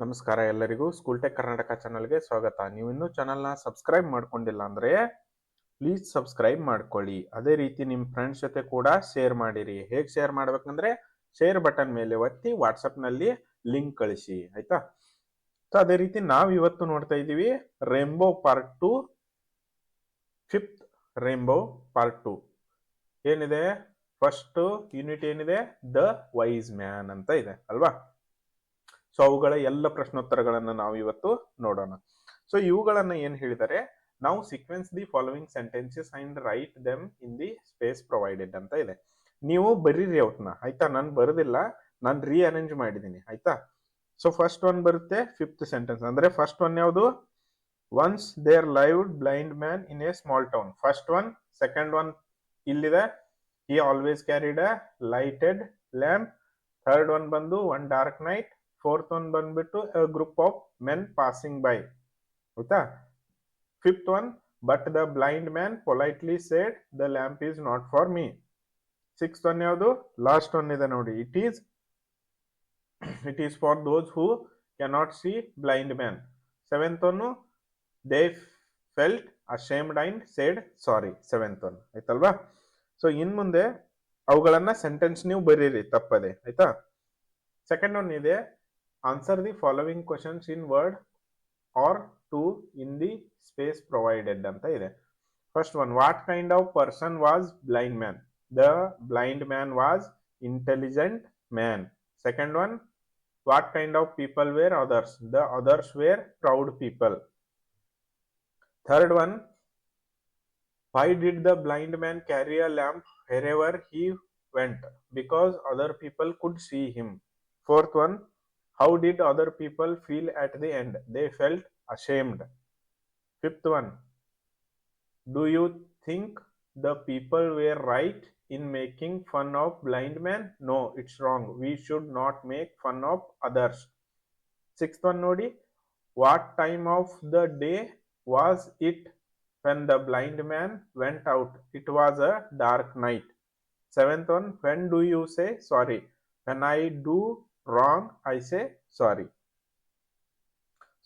ನಮಸ್ಕಾರ ಎಲ್ಲರಿಗೂ. School tech Karnataka ಚಾನಲ್ಗೆ ಸ್ವಾಗತ. ನೀವು ಇನ್ನೂ ಚಾನಲ್ನ ಸಬ್ಸ್ಕ್ರೈಬ್ ಮಾಡ್ಕೊಂಡಿಲ್ಲ ಅಂದರೆ ಪ್ಲೀಸ್ ಸಬ್ಸ್ಕ್ರೈಬ್ ಮಾಡ್ಕೊಳ್ಳಿ. ಅದೇ ರೀತಿ ನಿಮ್ಮ ಫ್ರೆಂಡ್ಸ್ ಜೊತೆ ಕೂಡ ಶೇರ್ ಮಾಡಿರಿ. ಹೇಗೆ ಶೇರ್ ಮಾಡ್ಬೇಕಂದ್ರೆ ಶೇರ್ ಬಟನ್ ಮೇಲೆ ಒತ್ತಿ ವಾಟ್ಸಪ್ನಲ್ಲಿ ಲಿಂಕ್ ಕಳಿಸಿ. ಆಯ್ತಾ? ಸೊ ಅದೇ ರೀತಿ ನಾವು ಇವತ್ತು ನೋಡ್ತಾ ಇದ್ದೀವಿ rainbow part two fifth rainbow part two ಏನಿದೆ? ಫಸ್ಟ್ ಯೂನಿಟ್ ಏನಿದೆ? ದ ವೈಸ್ ಮ್ಯಾನ್ ಅಂತ ಇದೆ. ಅಲ್ವಾ? ಸೊ ಅವುಗಳ ಎಲ್ಲ ಪ್ರಶ್ನೋತ್ತರಗಳನ್ನು ನಾವು ಇವತ್ತು ನೋಡೋಣ. ಸೊ ಇವುಗಳನ್ನು ಏನ್ ಹೇಳಿದರೆ, ನಾವು sequence the following sentences and write them in the space provided ಅಂತ ಇದೆ. ನೀವು ಬರೀರಿ ಅವತ್ನ ಆಯ್ತಾ? ನಾನು ಬರೋದಿಲ್ಲ, ನಾನು ರೀಅರೇಂಜ್ ಮಾಡಿದ್ದೀನಿ ಆಯ್ತಾ? ಸೊ ಫಸ್ಟ್ ಒನ್ ಬರುತ್ತೆ ಫಿಫ್ತ್ ಸೆಂಟೆನ್ಸ್ ಅಂದ್ರೆ ಫಸ್ಟ್ ಒನ್ ಯಾವುದು? Once there live blind man in a small town first one second one ಇಲ್ಲಿದೆ. He always carried a lighted lamp third one ಬಂದು one dark night fourth one ಬಂದ್ಬಿಟ್ಟು group of men passing by ಆಯ್ತಾ? Fifth one but the blind man politely said the lamp is not for me sixth one ಯಾವುದು? Last one ಇದೆ ನೋಡಿ. It is it is for those who cannot see blind man seventh one they felt ashamed and said sorry seventh one ಆಯ್ತಲ್ವಾ? So ಇನ್ ಮುಂದೆ ಅವುಗಳನ್ನ sentence ನೀವು ಬರೀರಿ, ತಪ್ಪದೆ. ಆಯ್ತಾ? ಸೆಕೆಂಡ್ ಒನ್ ಇದೆ answer the following questions in word or two in the space provided ಅಂತ ಇದೆ first one what kind of person was blind man the blind man was intelligent man second one what kind of people were others the others were proud people third one why did the blind man carry a lamp wherever he went because other people could see him fourth one how did other people feel at the end? They felt ashamed. Fifth one. Do you think the people were right in making fun of blind man no it's wrong. We should not make fun of others. Sixth one nodi. What time of the day was it when the blind man went out? It was a dark night. Seventh one. When do you say sorry? When i do wrong I say sorry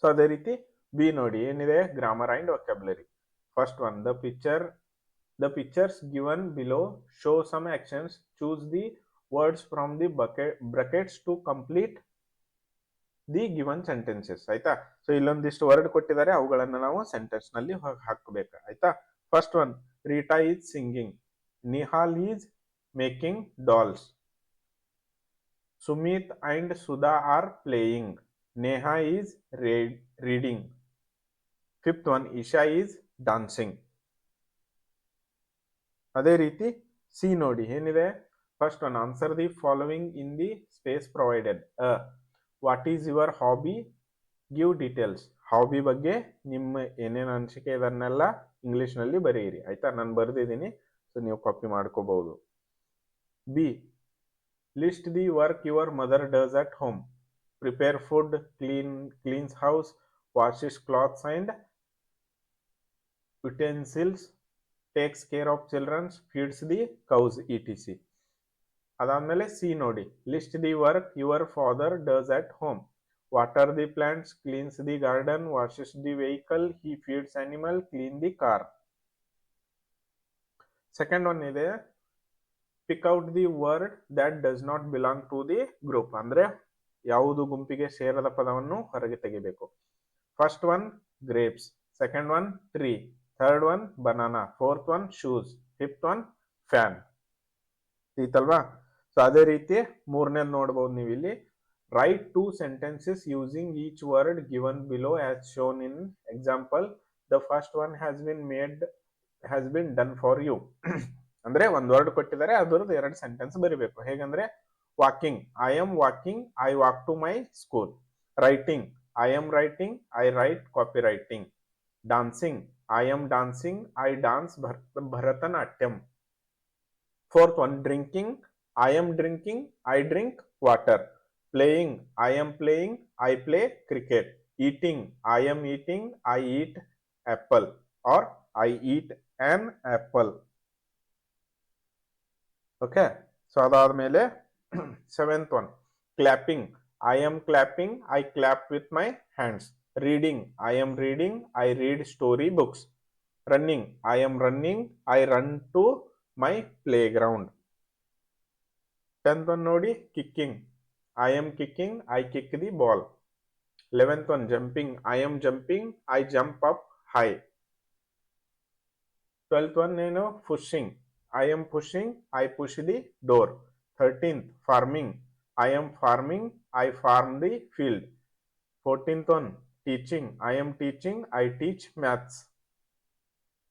so ಅದೇ ರೀತಿ B ನೋಡಿ, ಏನಿದೆ? Grammar and vocabulary first one the picture the pictures given below show some actions choose the words from the bucket brackets to complete the given sentences ಆಯ್ತಾ? So ಇಲ್ಲೊಂದಿಷ್ಟು word ಕೊಟ್ಟಿದ್ದಾರೆ. ಅವುಗಳನ್ನ ನಾವು ಸೆಂಟೆನ್ಸ್ನಲ್ಲಿ ಹಾಕಬೇಕು. ಆಯ್ತಾ? First one Rita is singing Nihal is making dolls Sumit and Sudha are playing. Neha is reading. Fifth one, Isha is dancing. ಅದೇ ರೀತಿ ಸಿ ನೋಡಿ, ಏನಿದೆ? First one, answer the following in the space provided. What is your hobby? Give details. Hobby ಬಗ್ಗೆ ನಿಮ್ಮ ಏನೇನು ಅನಿಸಿಕೆ ಇದನ್ನೆಲ್ಲ ಇಂಗ್ಲೀಷ್ನಲ್ಲಿ ಬರೆಯಿರಿ. ಆಯ್ತಾ? ನಾನು ಬರೆದಿದ್ದೀನಿ, ಸೊ ನೀವು ಕಾಪಿ ಮಾಡ್ಕೋಬಹುದು. B list the work your mother does at home prepare food clean cleans house washes clothes and utensils takes care of childrens feeds the cows E T C ಅದಾದ್ಮೇಲೆ ಸಿ ನೋಡಿ list the work your father does at home water the plants cleans the garden washes the vehicle he feeds animal clean the car second one ಇದೆ Pick out the word that does not belong to the group ಅಂದ್ರೆ ಯಾವುದು ಗುಂಪಿಗೆ ಸೇರದ ಪದವನ್ನು ಹೊರಗೆ ತೆಗಿಬೇಕು. First one grapes second one tree third one banana fourth one shoes fifth one fan ಈತಲ್ವಾ so ಅದೇ ರೀತಿ ಮೂರನೇದು ನೋಡ್ಬೋದು ನೀವು ಇಲ್ಲಿ write two sentences using each word given below as shown in example the first one has been made has been done for you ಅಂದ್ರೆ ಒಂದ್ word ಕೊಟ್ಟಿದ್ದಾರೆ ಅದರದ್ದು ಎರಡು ಸೆಂಟೆನ್ಸ್ ಬರಿಬೇಕು ಹೇಗಂದ್ರೆ walking I am walking I walk to my school writing I am writing I write copy writing dancing I am dancing I dance Bharatanatyam fourth one drinking I am drinking I drink water playing I am playing I play cricket eating I am eating I eat apple or I eat an apple okay so ಅದಾದ್ಮೇಲೆ seventh one clapping I am clapping, I clap with my hands. Reading, I am reading, I read story books. Running, I am running, I run to my playground. Tenth one ನೋಡಿ kicking, I am kicking, I kick the ball. Eleventh one jumping, I am jumping, I jump up high. Twelfth one ಏನು pushing, I am pushing, I push the door. Thirteenth farming, I am farming, I farm the field. Fourteenth one teaching, I am teaching, I teach maths.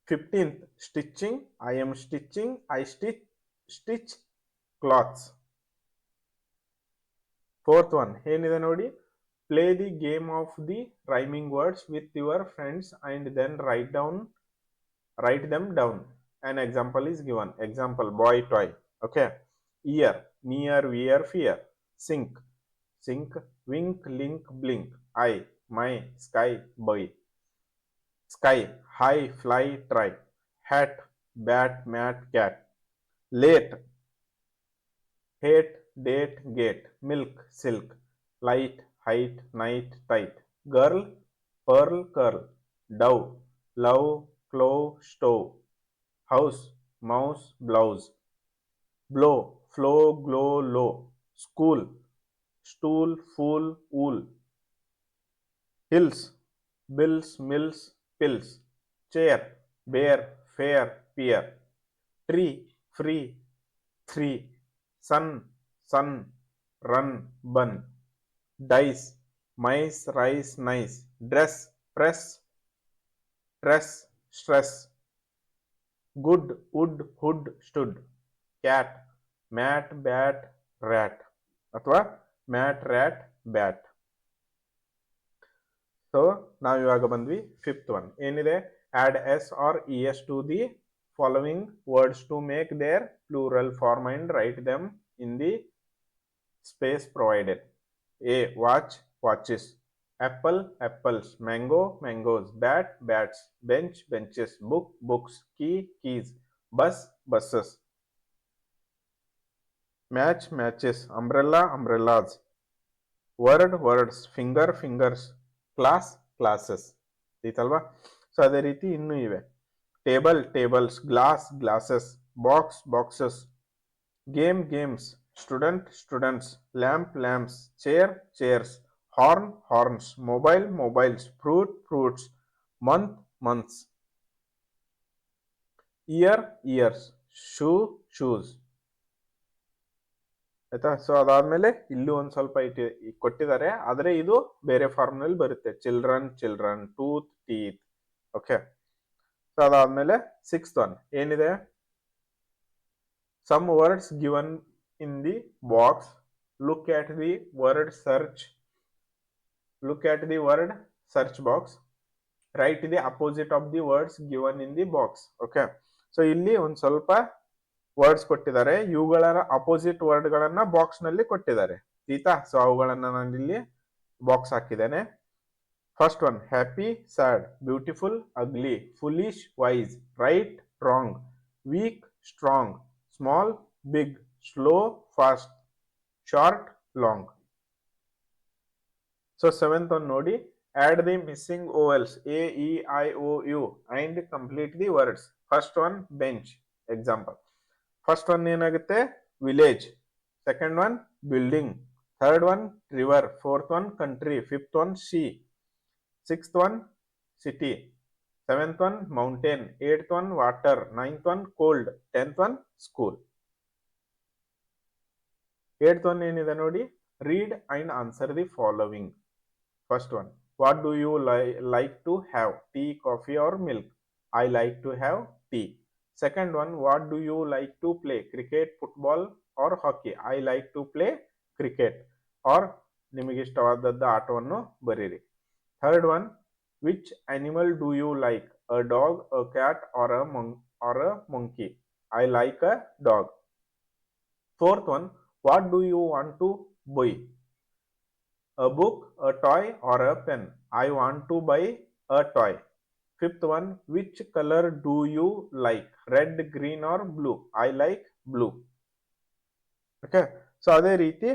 Fifteenth stitching, I am stitching, I stitch stitch cloths. Fourth one ಏನಿದೆ ನೋಡಿ play the game of the rhyming words with your friends and then write down write them down an example is given. Example boy toy. Okay. Ear near wear fear. Sink. Sink wink link blink. Eye my sky boy. Sky high fly try. Hat bat mat cat. Late. Hate date gate. Milk silk. Light height night tight. Girl pearl curl. Dove love clove stove house mouse blouse. Blow flow glow low school stool fool wool. Hills bills mills pills. Chair bear fair pear. Tree free three. Sun sun run bun. Dice mice rice nice. Dress press stress stress good wood hood stood cat mat bat rat ಅಥವಾ mat rat bat so ನಾವು ಇವಾಗ ಬಂದ್ವಿ fifth one ಏನಿದೆ add S or E S to the following words to make their plural form and write them in the space provided a watch watches apple apples mango mangoes bat bats bench benches book books key keys bus buses match matches umbrella umbrellas word words finger fingers class classes ಐತಲ್ವಾ so ಅದೇ ರೀತಿ ಇನ್ನೂ ಇವೆ table tables glass glasses box boxes game games student students lamp lamps chair chairs horn, horns, mobile mobiles fruit fruits, month, months. Year, years, shoe, shoes. ಆಯ್ತಾ? So ಅದಾದ್ಮೇಲೆ ಇಲ್ಲೂ ಒಂದು ಸ್ವಲ್ಪ ಇಟ್ಟಿ ಕೊಟ್ಟಿದ್ದಾರೆ. ಆದರೆ ಇದು ಬೇರೆ ಫಾರ್ಮ್ನಲ್ಲಿ ಬರುತ್ತೆ. Children children, tooth, teeth. Okay so ಅದಾದ್ಮೇಲೆ ಸಿಕ್ಸ್ ಒನ್. ಏನಿದೆ? Some words given in the box look at the word search look at the word search box. Write the opposite of the words given in the box. Okay. So ಇಲ್ಲಿ ಒಂದು ಸ್ವಲ್ಪ words ಕೊಟ್ಟಿದ್ದಾರೆ. ಇವುಗಳ opposite ವರ್ಡ್ಗಳನ್ನ ಬಾಕ್ಸ್ನಲ್ಲಿ ಕೊಟ್ಟಿದ್ದಾರೆ. ಆಯ್ತಾ so ಅವುಗಳನ್ನ ನಾನು ಇಲ್ಲಿ ಬಾಕ್ಸ್ ಹಾಕಿದ್ದೇನೆ. First one happy sad beautiful ugly foolish wise right wrong weak strong small big slow fast short long so seventh one ನೋಡಿ add the missing vowels A E I O U and complete the words first one bench example first one ಏನಾಗುತ್ತೆ village second one building third one river fourth one country fifth one sea sixth one city seventh one mountain eighth one water ninth one cold tenth one school eighth one ಏನಿದೆ ನೋಡಿ read and answer the following first one what do you li- like to have tea coffee or milk i like to have tea second one what do you like to play cricket football or hockey i like to play cricket or ನಿಮಗೆ ಇಷ್ಟವಾದದ್ದ ಆಟವನ್ನು ಬರೀರಿ third one which animal do you like a dog a cat or a or a monkey I like a dog fourth one what do you want to buy a book a toy or a pen i want to buy a toy fifth one which color do you like red green or blue i like blue okay so ಅದೇ ರೀತಿ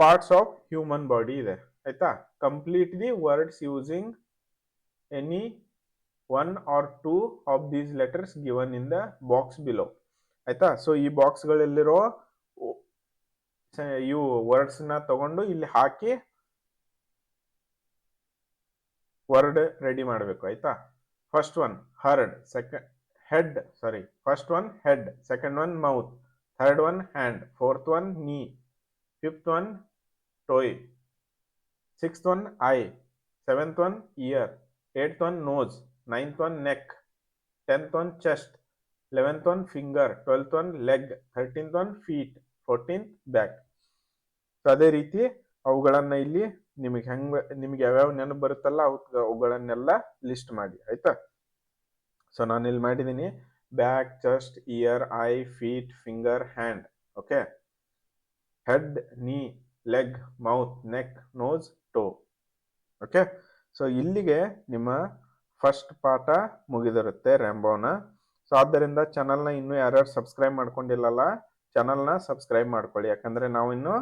parts of human body ಇದೆ ಆಯ್ತಾ complete the words using any one or two of these letters given in the box below ಆಯ್ತಾ so ಈ ಬಾಕ್ಸ್ಗಳಲ್ಲಿರೋ ಇವು ವರ್ಡ್ಸ್ನ ತಗೊಂಡು ಇಲ್ಲಿ ಹಾಕಿ ವರ್ಡ್ ರೆಡಿ ಮಾಡಬೇಕು, ಆಯ್ತಾ? First one, heard second head, sorry, first one, head, second one, mouth, third one, hand, fourth one, knee, fifth one, toe, sixth one, eye, seventh one, ear eighth one, nose, ninth one, neck, tenth one, chest, eleventh one, finger, twelfth one, leg, thirteenth one, feet, fourteenth, back. So ಅದೇ ರೀತಿ ಅವುಗಳನ್ನ ಇಲ್ಲಿ ನಿಮಗೆ ಹೆಂಗ್ ನಿಮ್ಗೆ ಯಾವ್ಯಾವ ನೆನಪು ಬರುತ್ತಲ್ಲ ಅವು ಅವುಗಳನ್ನೆಲ್ಲ ಲಿಸ್ಟ್ ಮಾಡಿ, ಆಯ್ತಾ? ಸೊ ನಾನು ಇಲ್ಲಿ ಮಾಡಿದ್ದೀನಿ back chest ear eye feet finger hand okay head knee leg mouth neck nose toe okay so ಇಲ್ಲಿಗೆ ನಿಮ್ಮ ಫಸ್ಟ್ ಪಾಠ ಮುಗಿದಿರುತ್ತೆ ರ್ಯಾಂಬೋನ ಸೊ ಆದ್ದರಿಂದ ಚಾನಲ್ನ ಇನ್ನೂ ಯಾರ್ಯಾರು ಸಬ್ಸ್ಕ್ರೈಬ್ ಮಾಡ್ಕೊಂಡಿಲ್ಲಲ್ಲ ಚಾನಲ್ನ ಸಬ್ಸ್ಕ್ರೈಬ್ ಮಾಡ್ಕೊಳ್ಳಿ. ಯಾಕಂದ್ರೆ ನಾವು ಇನ್ನು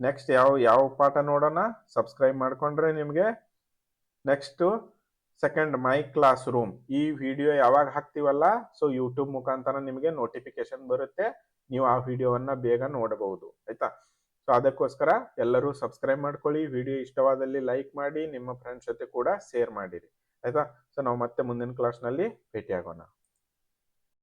ನೆಕ್ಸ್ಟ್ ಯಾವ ಯಾವ ಪಾಠ ನೋಡೋಣ? ಸಬ್ಸ್ಕ್ರೈಬ್ ಮಾಡಿಕೊಂಡ್ರೆ ನಿಮಗೆ next second my class room ಈ ವಿಡಿಯೋ ಯಾವಾಗ ಹಾಕ್ತೀವಲ್ಲ? ಸೊ ಯೂಟ್ಯೂಬ್ ಮುಖಾಂತರ ನಿಮಗೆ ನೋಟಿಫಿಕೇಶನ್ ಬರುತ್ತೆ. ನೀವು ಆ ವಿಡಿಯೋವನ್ನ ಬೇಗ ನೋಡಬಹುದು. ಆಯ್ತಾ? ಸೊ ಅದಕ್ಕೋಸ್ಕರ ಎಲ್ಲರೂ ಸಬ್ಸ್ಕ್ರೈಬ್ ಮಾಡ್ಕೊಳ್ಳಿ. ವಿಡಿಯೋ ಇಷ್ಟವಾದಲ್ಲಿ ಲೈಕ್ ಮಾಡಿ, ನಿಮ್ಮ ಫ್ರೆಂಡ್ಸ್ ಜೊತೆ ಕೂಡ ಶೇರ್ ಮಾಡಿರಿ. ಆಯ್ತಾ? ಸೊ ನಾವು ಮತ್ತೆ ಮುಂದಿನ ಕ್ಲಾಸ್ನಲ್ಲಿ ಭೇಟಿಯಾಗೋಣ.